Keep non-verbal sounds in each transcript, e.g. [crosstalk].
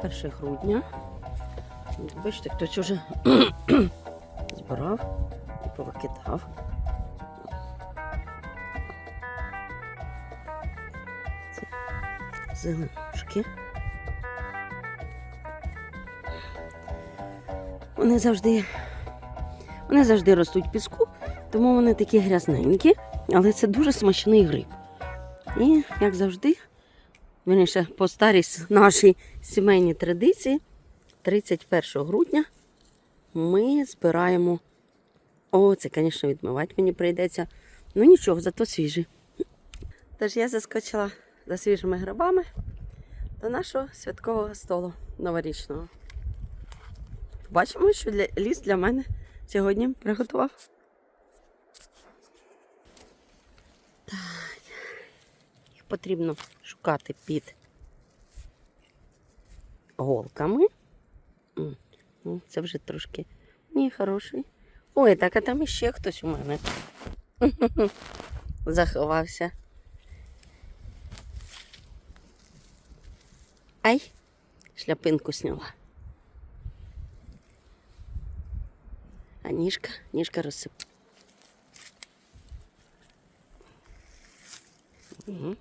31 грудня. Бачите, хтось уже [clears throat] збирав і повикидав. Це зеленушки. Вони завжди, вони завжди ростуть в піску, тому вони такі грязненькі, але це дуже смачний гриб. І, як завжди, Вірніше, по старій нашій сімейній традиції, 31 грудня ми збираємо. О, це, звісно, відмивати мені прийдеться. Ну нічого, зато свіжі. Тож я заскочила за свіжими грибами до нашого святкового столу новорічного. Бачимо, що ліс для мене сьогодні приготував. Потрібно шукати під голками. Ну, це вже трошки ні, хороший. Ой, так а там іще хтось у мене [laughs] заховався. Ай, шляпинку сняла. А ніжка, ніжка розсип. Угу.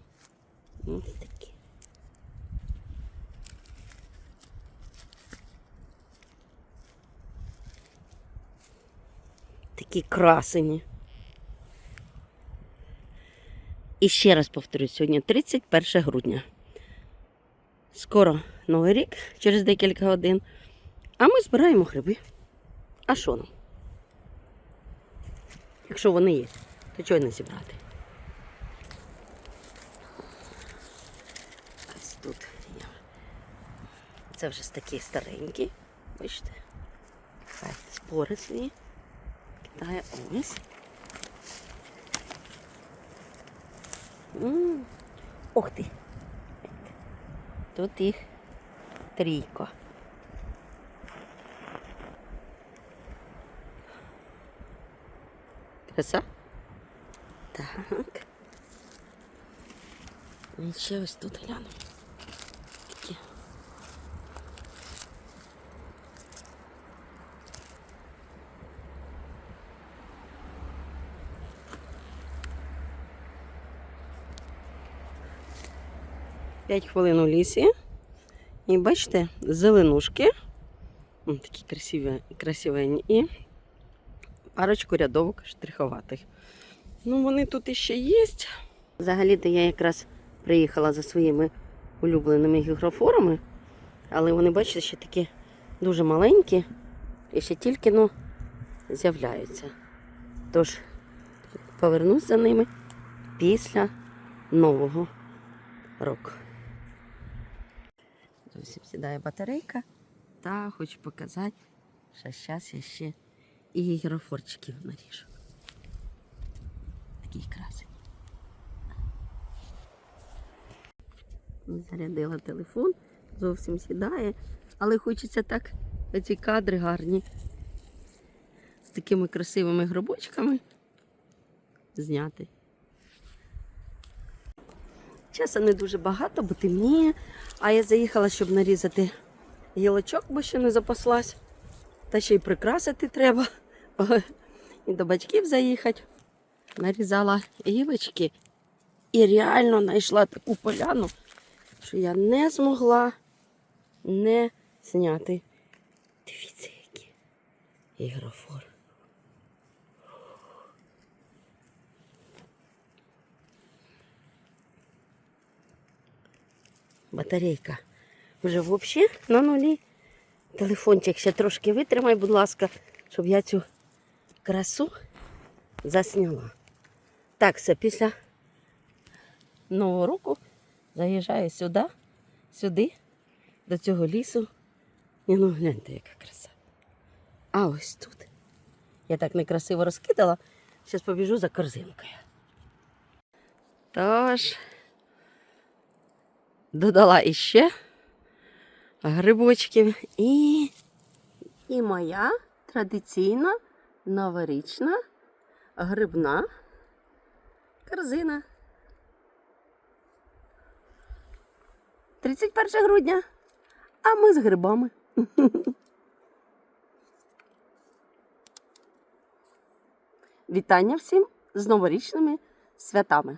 Ось такі. Такі красені. І ще раз повторюю, сьогодні 31 грудня. Скоро Новий рік, через декілька годин. А ми збираємо гриби. А що нам? Якщо вони є, то чого не зібрати? Ось тут. Це вже такі старенькі. Бачите? Хай спори свої. Кидає ось. Ох ти. Тут їх трійко. Краса? Так. І ще ось тут гляну. 5 хвилин у лісі. І бачите, зеленушки. Такі красиві, красивенні. І парочку рядовок штриховатих. Ну, вони тут іще є. Взагалі-то я якраз приїхала за своїми улюбленими гігрофорами. Але вони, бачите, ще такі дуже маленькі і ще тільки ну, з'являються. Тож, повернусь за ними після нового року. Зовсім сідає батарейка. Та хочу показати, що зараз я ще і гігрофорчиків наріжу. Такий красень. Зарядила телефон, зовсім сідає, але хочеться так ці кадри гарні з такими красивими гробочками зняти. Часу не дуже багато, бо темніє. А я заїхала, щоб нарізати гілочок, бо ще не запаслась. Та ще й прикрасити треба. [laughs] І до батьків заїхати. Нарізала гілочки і реально знайшла таку поляну, що я не змогла не зняти. Дивіться, які ігрофор. Батарейка вже взагалі на нулі. Телефончик ще трошки витримай, будь ласка, щоб я цю красу засняла. Так, все, після Нового року заїжджаю сюди, сюди, до цього лісу. І ну гляньте, яка краса. А ось тут. Я так некрасиво розкидала. Зараз побіжу за корзинкою. Тож, додала іще грибочків і, і моя традиційна новорічна грибна корзина. 31 грудня. А ми з грибами. [laughs] Вітання всім з новорічними святами!